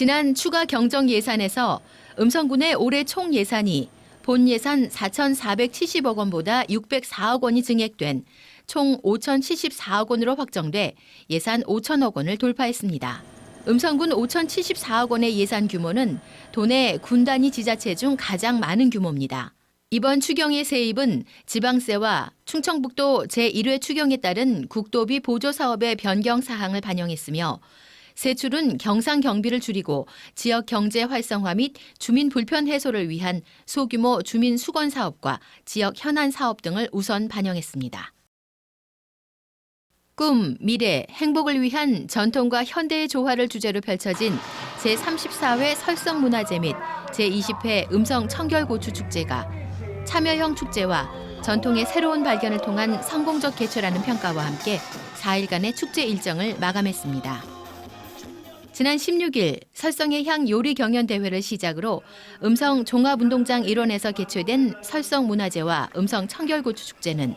지난 추가 경정 예산에서 음성군의 올해 총 예산이 본 예산 4,470억 원보다 604억 원이 증액된 총 5,074억 원으로 확정돼 예산 5천억 원을 돌파했습니다. 음성군 5,074억 원의 예산 규모는 도내 군 단위 지자체 중 가장 많은 규모입니다. 이번 추경의 세입은 지방세와 충청북도 제1회 추경에 따른 국도비 보조 사업의 변경 사항을 반영했으며 세출은 경상 경비를 줄이고 지역 경제 활성화 및 주민 불편 해소를 위한 소규모 주민 수건 사업과 지역 현안 사업 등을 우선 반영했습니다. 꿈, 미래, 행복을 위한 전통과 현대의 조화를 주제로 펼쳐진 제34회 설성문화제 및 제20회 음성 청결고추 축제가 참여형 축제와 전통의 새로운 발견을 통한 성공적 개최라는 평가와 함께 4일간의 축제 일정을 마감했습니다. 지난 16일 설성의 향 요리 경연 대회를 시작으로 음성 종합운동장 일원에서 개최된 설성 문화제와 음성 청결고추 축제는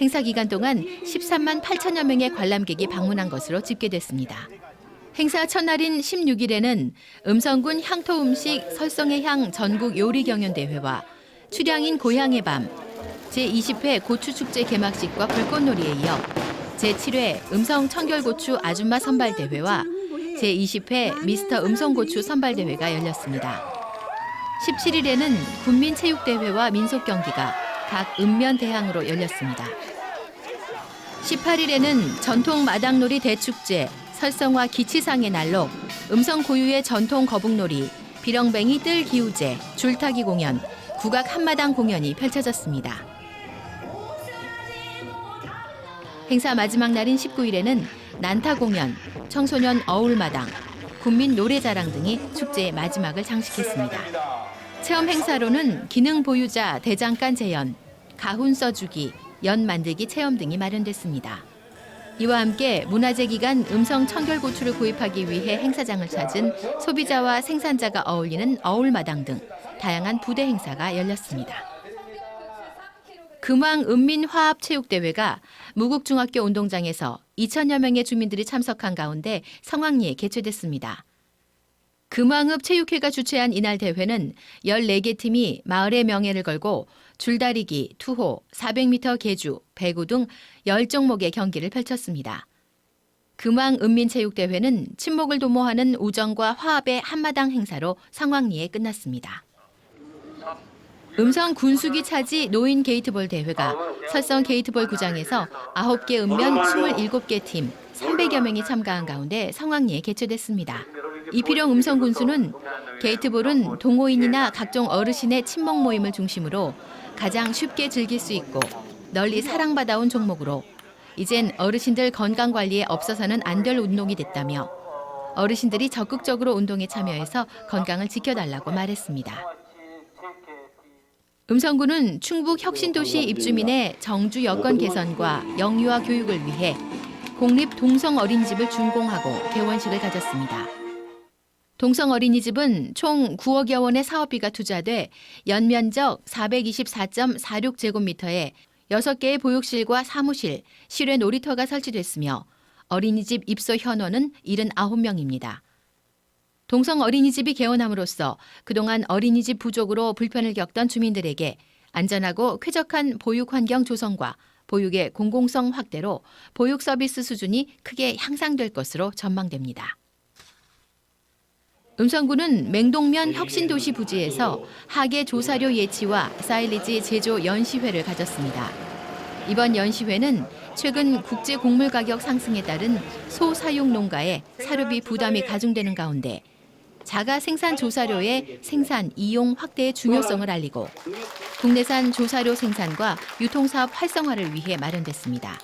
행사 기간 동안 13만 8천여 명의 관람객이 방문한 것으로 집계됐습니다. 행사 첫날인 16일에는 음성군 향토 음식 설성의 향 전국 요리 경연 대회와 출향인 고향의 밤, 제20회 고추 축제 개막식과 불꽃놀이에 이어 제7회 음성 청결고추 아줌마 선발 대회와 제20회 미스터 음성고추 선발대회가 열렸습니다. 17일에는 군민체육대회와 민속경기가 각 읍면 대항으로 열렸습니다. 18일에는 전통 마당놀이 대축제, 설성화 기치상의 날로 음성 고유의 전통 거북놀이, 비렁뱅이 뜰 기우제, 줄타기 공연, 국악 한마당 공연이 펼쳐졌습니다. 행사 마지막 날인 19일에는 난타 공연, 청소년 어울마당, 국민 노래자랑 등이 축제의 마지막을 장식했습니다. 체험 행사로는 기능 보유자 대장간 재연, 가훈 써주기, 연 만들기 체험 등이 마련됐습니다. 이와 함께 문화재 기간 음성 청결 고추를 구입하기 위해 행사장을 찾은 소비자와 생산자가 어울리는 어울마당 등 다양한 부대 행사가 열렸습니다. 금왕 은민화합체육대회가 무국중학교 운동장에서 2천여 명의 주민들이 참석한 가운데 성황리에 개최됐습니다. 금왕읍 체육회가 주최한 이날 대회는 14개 팀이 마을의 명예를 걸고 줄다리기, 투호, 400m 계주, 배구 등 10종목의 경기를 펼쳤습니다. 금왕 은민체육대회는 친목을 도모하는 우정과 화합의 한마당 행사로 성황리에 끝났습니다. 음성 군수기 차지 노인 게이트볼 대회가 설성 게이트볼 구장에서 9개 읍면 27개 팀 300여 명이 참가한 가운데 성황리에 개최됐습니다. 이필용 음성 군수는 게이트볼은 동호인이나 각종 어르신의 친목 모임을 중심으로 가장 쉽게 즐길 수 있고 널리 사랑받아온 종목으로 이젠 어르신들 건강 관리에 없어서는 안 될 운동이 됐다며 어르신들이 적극적으로 운동에 참여해서 건강을 지켜달라고 말했습니다. 음성군은 충북 혁신도시 입주민의 정주 여건 개선과 영유아 교육을 위해 공립 동성 어린이집을 준공하고 개원식을 가졌습니다. 동성 어린이집은 총 9억여 원의 사업비가 투자돼 연면적 424.46제곱미터에 6개의 보육실과 사무실, 실외 놀이터가 설치됐으며 어린이집 입소 현원은 79명입니다. 동성 어린이집이 개원함으로써 그동안 어린이집 부족으로 불편을 겪던 주민들에게 안전하고 쾌적한 보육 환경 조성과 보육의 공공성 확대로 보육 서비스 수준이 크게 향상될 것으로 전망됩니다. 음성군은 맹동면 혁신도시 부지에서 하계 조사료 예치와 사일리지 제조 연시회를 가졌습니다. 이번 연시회는 최근 국제 곡물 가격 상승에 따른 소 사육 농가의 사료비 부담이 가중되는 가운데 자가 생산 조사료의 생산 이용 확대의 중요성을 알리고 국내산 조사료 생산과 유통사업 활성화를 위해 마련됐습니다.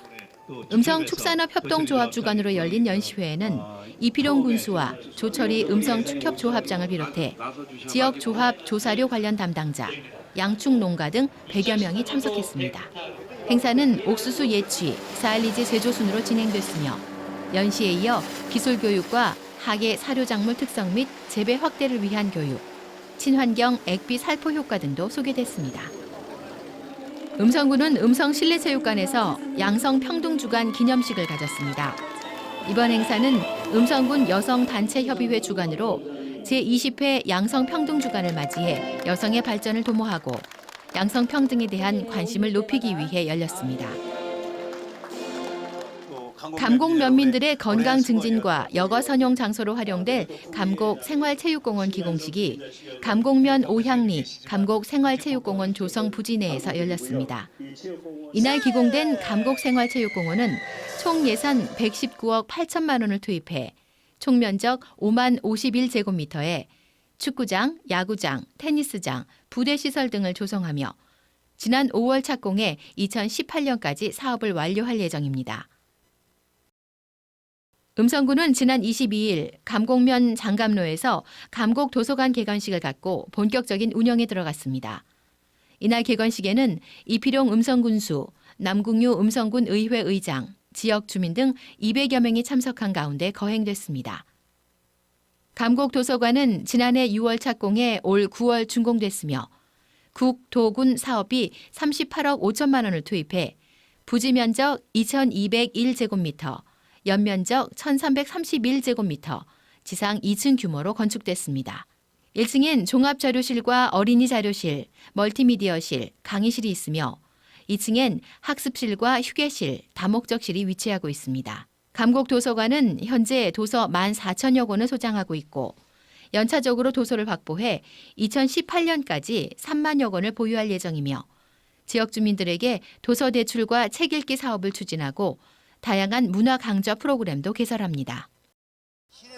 음성축산업협동조합 주관으로 열린 연시회에는 이필용 군수와 조철이 음성축협조합장을 비롯해 지역 조합 조사료 관련 담당자, 양축 농가 등 100여 명이 참석했습니다. 행사는 옥수수 예취, 사일리지 제조 순으로 진행됐으며 연시에 이어 기술 교육과 하계 사료작물 특성 및 재배 확대를 위한 교육, 친환경 액비 살포 효과 등도 소개됐습니다. 음성군은 음성 실내체육관에서 양성 평등 주간 기념식을 가졌습니다. 이번 행사는 음성군 여성단체협의회 주관으로 제20회 양성평등 주간을 맞이해 여성의 발전을 도모하고 양성평등에 대한 관심을 높이기 위해 열렸습니다. 감곡 면민들의 건강 증진과 여가 선용 장소로 활용될 감곡 생활체육공원 기공식이 감곡면 오향리 감곡 생활체육공원 조성 부지 내에서 열렸습니다. 이날 기공된 감곡 생활체육공원은 총 예산 119억 8천만 원을 투입해 총 면적 5만 51제곱미터에 축구장, 야구장, 테니스장, 부대 시설 등을 조성하며 지난 5월 착공해 2018년까지 사업을 완료할 예정입니다. 음성군은 지난 22일 감곡면 장감로에서 감곡 도서관 개관식을 갖고 본격적인 운영에 들어갔습니다. 이날 개관식에는 이필용 음성군수, 남궁유 음성군 의회 의장, 지역 주민 등 200여 명이 참석한 가운데 거행됐습니다. 감곡 도서관은 지난해 6월 착공해 올 9월 준공됐으며 국 도 군 사업이 38억 5천만 원을 투입해 부지 면적 2,201제곱미터, 연면적 1,331제곱미터, 지상 2층 규모로 건축됐습니다. 1층엔 종합자료실과 어린이 자료실, 멀티미디어실, 강의실이 있으며 2층엔 학습실과 휴게실, 다목적실이 위치하고 있습니다. 감곡 도서관은 현재 도서 14,000여 권을 소장하고 있고 연차적으로 도서를 확보해 2018년까지 3만여 권을 보유할 예정이며 지역 주민들에게 도서 대출과 책 읽기 사업을 추진하고 다양한 문화 강좌 프로그램도 개설합니다.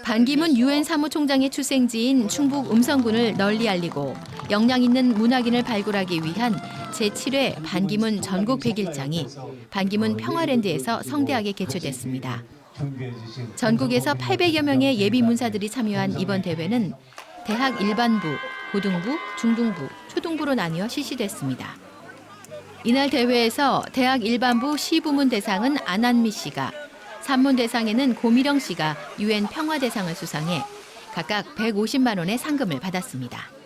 반기문 유엔 사무총장의 출생지인 충북 음성군을 널리 알리고 역량 있는 문학인을 발굴하기 위한 제7회 반기문 전국 100일장이 반기문 평화랜드에서 성대하게 개최됐습니다. 전국에서 800여 명의 예비 문사들이 참여한 이번 대회는 대학 일반부, 고등부, 중등부, 초등부로 나뉘어 실시됐습니다. 이날 대회에서 대학 일반부 시부문 대상은 안한미 씨가, 산문 대상에는 고미령 씨가 유엔 평화 대상을 수상해 각각 150만 원의 상금을 받았습니다.